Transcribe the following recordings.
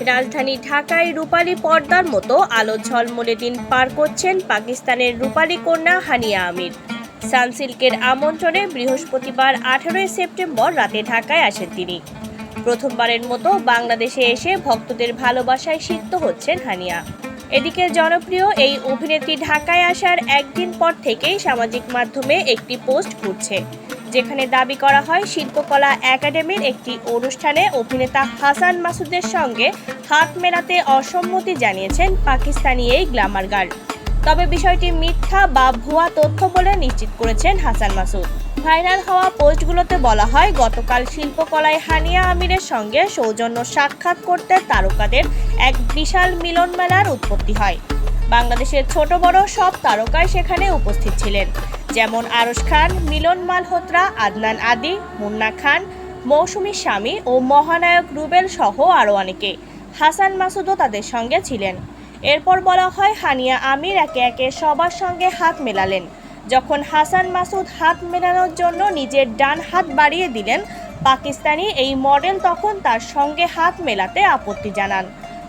রাজধানী ঢাকায় রূপালী পর্দার মতো আলো ঝলমলে দিন পার করছেন পাকিস্তানের রূপালী কন্যা হানিয়া আমির। সানসিল্কের আমন্ত্রণে বৃহস্পতিবার আঠারোই সেপ্টেম্বর রাতে ঢাকায় আসেন তিনি। প্রথমবারের মতো বাংলাদেশে এসে ভক্তদের ভালোবাসায় সিক্ত হচ্ছেন হানিয়া। এদিকে জনপ্রিয় এই অভিনেত্রী ঢাকায় আসার একদিন পর থেকেই সামাজিক মাধ্যমে একটি পোস্ট ঘুরছে। যেখানে দাবি করা হয় শিল্পকলা একাডেমির একটি অনুষ্ঠানে অভিনেতা হাসান মাসুদের সঙ্গে হাত মেলাতে অসম্মতি জানিয়েছেন পাকিস্তানি এই গ্ল্যামার গার্ল তবে বিষয়টি মিথ্যা বা ভুয়া তথ্য বলে নিশ্চিত করেছেন হাসান মাসুদ। ভাইরাল হওয়া পোস্টগুলোতে বলা হয়, গতকাল শিল্পকলায় হানিয়া আমিরের সঙ্গে সৌজন্য সাক্ষাৎ করতে তারকাদের এক বিশাল মিলন মেলার উৎপত্তি হয়। বাংলাদেশের ছোট বড় সব তারকাই সেখানে উপস্থিত ছিলেন। যেমন আরশ খান, মিলন মালহোত্রা, আদনান আদি, মুন্না খান, মৌসুমী স্বামী ও মহানায়ক রুবেল সহ আরও অনেকে। হাসান মাসুদও তাদের সঙ্গে ছিলেন। এরপর বলা হয়, হানিয়া আমির একে একে সবার সঙ্গে হাত মেলালেন। যখন হাসান মাসুদ হাত মেলানোর জন্য নিজের ডান হাত বাড়িয়ে দিলেন, পাকিস্তানি এই মডেল তখন তার সঙ্গে হাত মেলাতে আপত্তি জানান।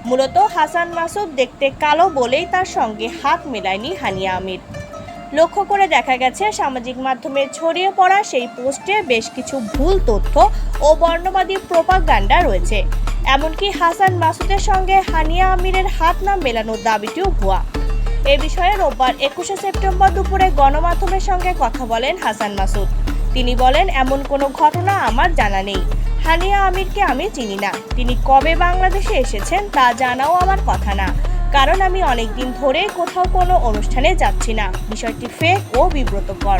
মূলত হাসান মাসুদ দেখতে কালো বলেই তার সঙ্গে হাত মেলায়নি হানিয়া আমির। লক্ষ্য করে দেখা গেছে, সামাজিক মাধ্যমে ছড়িয়ে পড়া সেই পোস্টে বেশ কিছু ভুল তথ্য ও বর্ণবাদী প্রোপাগান্ডা রয়েছে। এমনকি হাসান মাসুদের সঙ্গে হানিয়া আমিরের হাত না মেলানোর দাবিটিও ভুয়া। এ বিষয়ে রোববার একুশে সেপ্টেম্বর দুপুরে গণমাধ্যমের সঙ্গে কথা বলেন হাসান মাসুদ। তিনি বলেন, এমন কোনো ঘটনা আমার জানা নেই। হানিয়া আমিরকে আমি চিনি না। তিনি কবে বাংলাদেশে এসেছেন তা জানাও আমার কথা না। কারণ আমি অনেকদিন ধরে কোথাও কোনো অনুষ্ঠানে যাচ্ছি না। বিষয়টি ফেক ও বিব্রতকর।